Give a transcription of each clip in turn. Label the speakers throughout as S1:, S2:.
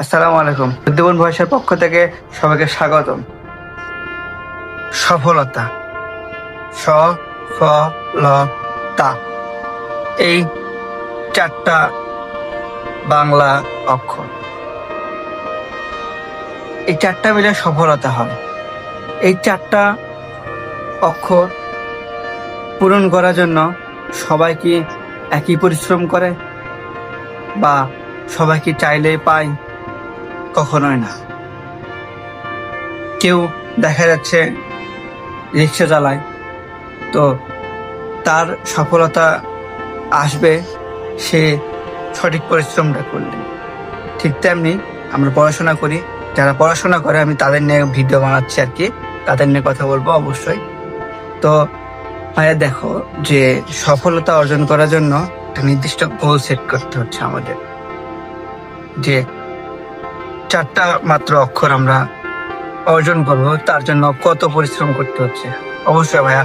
S1: আসসালামু আলাইকুম। বুদ্ধিবন ভয়েসের পক্ষ থেকে সবাইকে স্বাগতম। সফলতা। সফলতা। এই চারটা বাংলা অক্ষর। এই চারটা মিলে সফলতা হয়। এই চারটা অক্ষর পূরণ করার জন্য সবাই কি একই পরিশ্রম করে? বা সবাই কি চাইলেই পায়? কখনোই না। কেউ দেখা যাচ্ছে রিক্সা চালায়, তো তার সফলতা আসবে সে সঠিক পরিশ্রমটা করলে। ঠিক তেমনি আমরা পড়াশোনা করি, যারা পড়াশোনা করে আমি তাদের নিয়ে ভিডিও বানাচ্ছি আর কি, তাদের নিয়ে কথা বলব অবশ্যই। তো ভাইয়া দেখো যে সফলতা অর্জন করার জন্য একটা নির্দিষ্ট গোল সেট করতে হচ্ছে আমাদের। যে চারটা মাত্র অক্ষর আমরা অর্জন করব, তার জন্য কত পরিশ্রম করতে হচ্ছে? অবশ্যই ভাইয়া,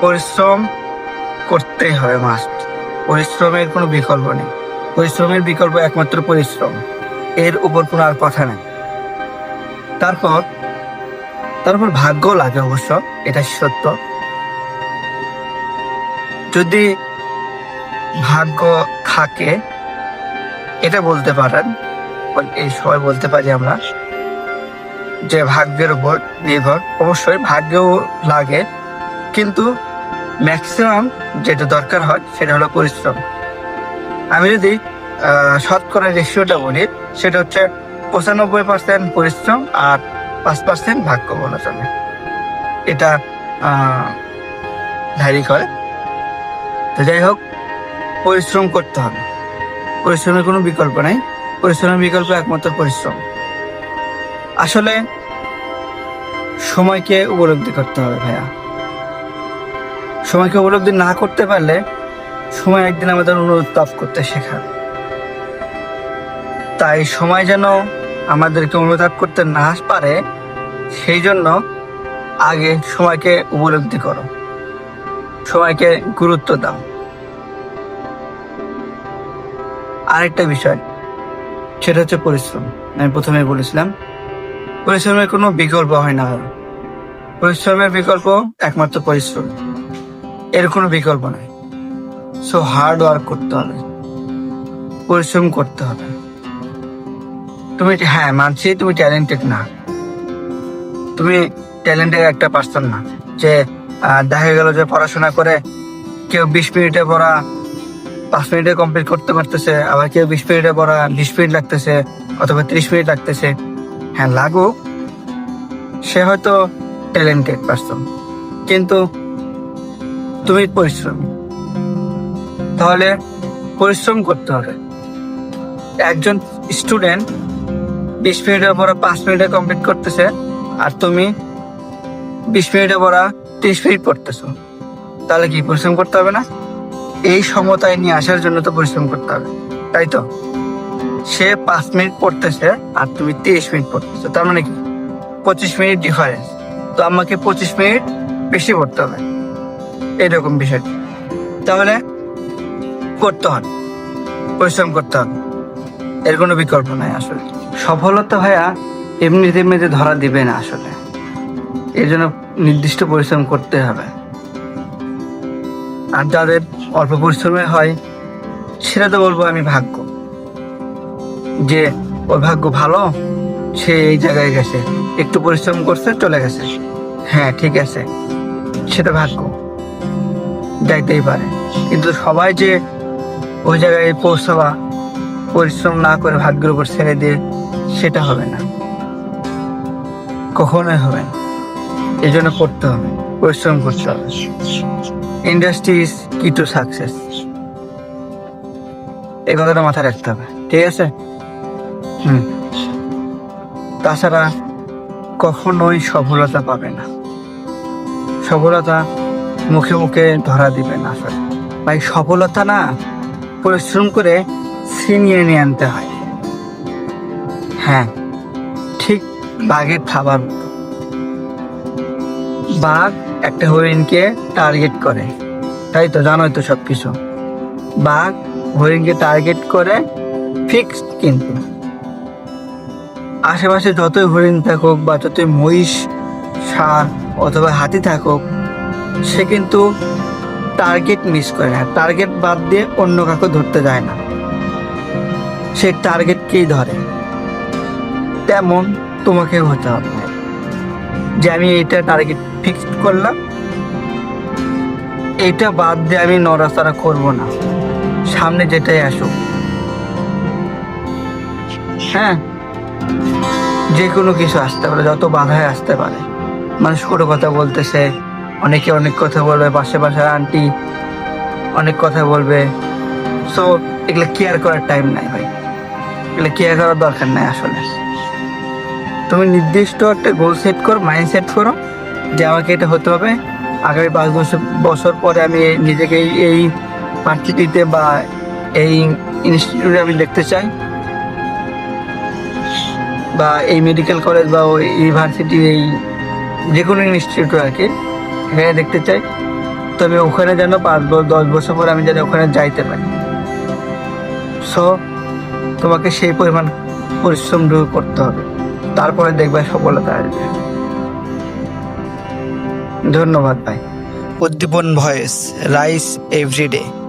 S1: পরিশ্রম করতেই হবে মাস্ট পরিশ্রমের কোনো বিকল্প নেই। পরিশ্রমের বিকল্প একমাত্র পরিশ্রম। এর উপর কোনো আর কথা নেই। তারপর তারপর ভাগ্য লাগে অবশ্য, এটা সত্য। যদি ভাগ্য থাকে, এটা বলতে পারেন সবাই বলতে পারি আমরা যে ভাগ্যের উপর নির্ভর। অবশ্যই ভাগ্যও লাগে, কিন্তু ম্যাক্সিমাম যেটা দরকার হয় সেটা হলো পরিশ্রম। আমি যদি শতকরা রেশিওটা বলি, সেটা হচ্ছে পঁচানব্বই পার্সেন্ট পরিশ্রম আর পাঁচ পার্সেন্ট ভাগ্য বলা চলে এটা ভ্যারি করে। তো যাই হোক, পরিশ্রম করতে হবে। পরিশ্রমের কোনো বিকল্প নাই। পরিশ্রমের বিকল্প একমাত্র পরিশ্রম। আসলে সময়কে উপলব্ধি করতে হবে ভাইয়া। সময়কে উপলব্ধি না করতে পারলে সময় একদিন আমাদের অনুতাপ করতে শেখাবে তাই সময় যেন আমাদেরকে অনুতাপ করতে না পারে, সেই জন্য আগে সময়কে উপলব্ধি করো। সময়কে গুরুত্ব দাও। আরেকটা বিষয় সেটা হচ্ছে পরিশ্রম। আমি প্রথমে বলেছিলাম, পরিশ্রমের কোনো বিকল্প হয় না। পরিশ্রমের বিকল্প একমাত্র পরিশ্রম। এর কোনো বিকল্প নাই। সো হার্ড ওয়ার্ক করতে হবে। পরিশ্রম করতে হবে। তুমি হ্যাঁ মানছি, তুমি ট্যালেন্টেড না। তুমি ট্যালেন্টের একটা পার্সন না। যে দেখা গেল যে পড়াশোনা করে কেউ বিশ মিনিটে পড়া পাঁচ মিনিটে কমপ্লিট করতে পারতেছে, আবার কেউ বিশ মিনিটে পড়া, বিশ মিনিট লাগতেছে, অথবা ত্রিশ মিনিট লাগতেছে। হ্যাঁ লাগুক। সে হয়তো ট্যালেন্টেড পার্সন কিন্তু তুমি পরিশ্রমী। তাহলে পরিশ্রম করতে হবে। একজন স্টুডেন্ট বিশ মিনিটের পড়া, পাঁচ মিনিটে কমপ্লিট করতেছে, আর তুমি বিশ মিনিটে পড়া, ত্রিশ মিনিট পড়তেছো। তাহলে কি পরিশ্রম করতে হবে না? এই সমতায় নিয়ে আসার জন্য তো পরিশ্রম করতে হবে, তাই তো? সে পাঁচ মিনিট পড়তেছে আর তুমি তিরিশ মিনিট পড়তেছো, তার মানে কি? পঁচিশ মিনিট ডিফারেন্স তো আমাকে পঁচিশ মিনিট বেশি পড়তে হবে, এরকম বিষয়। তাহলে করতে হবে, পরিশ্রম করতে হবে, এর কোনো বিকল্প নাই আসলে। সফলতা ভাইয়া এমনিতে এমনিতে ধরা দিবে না আসলে। এর জন্য নির্দিষ্ট পরিশ্রম করতে হবে। আর যাদের অল্প পরিশ্রমে হয়, সেটা তো বলব আমি ভাগ্য। যে ওর ভাগ্য ভালো, সে এই জায়গায় গেছে। একটু পরিশ্রম করছে, চলে গেছে। হ্যাঁ ঠিক আছে। সেটা ভাগ্য। যাইতেই পারে। কিন্তু সবাই যে ওই জায়গায় পৌঁছাবা, পরিশ্রম না করে ভাগ্যের উপর ছেড়ে দিয়ে, সেটা হবে না। কখনোই হবে না। এই জন্য করতে হবে। পরিশ্রম করতে হবে। Industry is key to success এই কথাটা মাথায় রাখতে হবে, ঠিক আছে? হুম। তাছাড়া কখনোই সফলতা পাবে না। সফলতা মুখে মুখে ধরা দিবে না আসলে ভাই, সফলতা না, পরিশ্রম করে ছিনিয়ে নিয়ে আনতে হয়। হ্যাঁ ঠিক বাঘের খাবার মতো। বাঘ একটা হরিণকে টার্গেট করে। তাই তো, জানোই তো সব কিছু বাঘ হরিণকে টার্গেট করে ফিক্সড কিন্তু। আশেপাশে যতই হরিণ থাকুক বা যতই মহিষ, ষাঁড় অথবা হাতি থাকুক, সে কিন্তু টার্গেট মিস করে না। টার্গেট বাদ দিয়ে অন্য কাউকে ধরতে যায় না। সে টার্গেটকেই ধরে? তেমন তোমাকেও হতে হবে। যে আমি এইটা টার্গেট ফিক্স করলাম। এটা বাদ দিয়ে আমি নড়াচড়া করব না। সামনে যেটাই আসুক। হ্যাঁ? যে কোনো কিছু আসতে পারে, যত বাধায় আসতে পারে। মানুষ কোনো কথা বলতেছে, অনেকে অনেক কথা বলবে, পাশে পাশে আন্টি অনেক কথা বলবে। সো এগুলো কেয়ার করার টাইম নাই ভাই। এগুলো কেয়ার করার দরকার নাই আসলে। তুমি নির্দিষ্ট একটা গোল সেট করো মাইন্ড সেট করো। যে আমাকে এটা হতে হবে। আগামী পাঁচ বছর বছর পরে আমি নিজেকে এই- ভার্সিটিতে বা এই ইনস্টিটিউটে আমি দেখতে চাই। বা এই মেডিকেল কলেজ বা ওই ইউনিভার্সিটি এই যে কোনো ইনস্টিটিউট আর কি, এখানে দেখতে চাই। তবে ওখানে যেন পাঁচ বছর দশ বছর পরে আমি যেন ওখানে যাইতে পারি। সো তোমাকে সেই পরিমাণ পরিশ্রম করতে হবে। তারপরে দেখবে সফলতা আসবে। ধন্যবাদ ভাই। Uddipan voice rise everyday.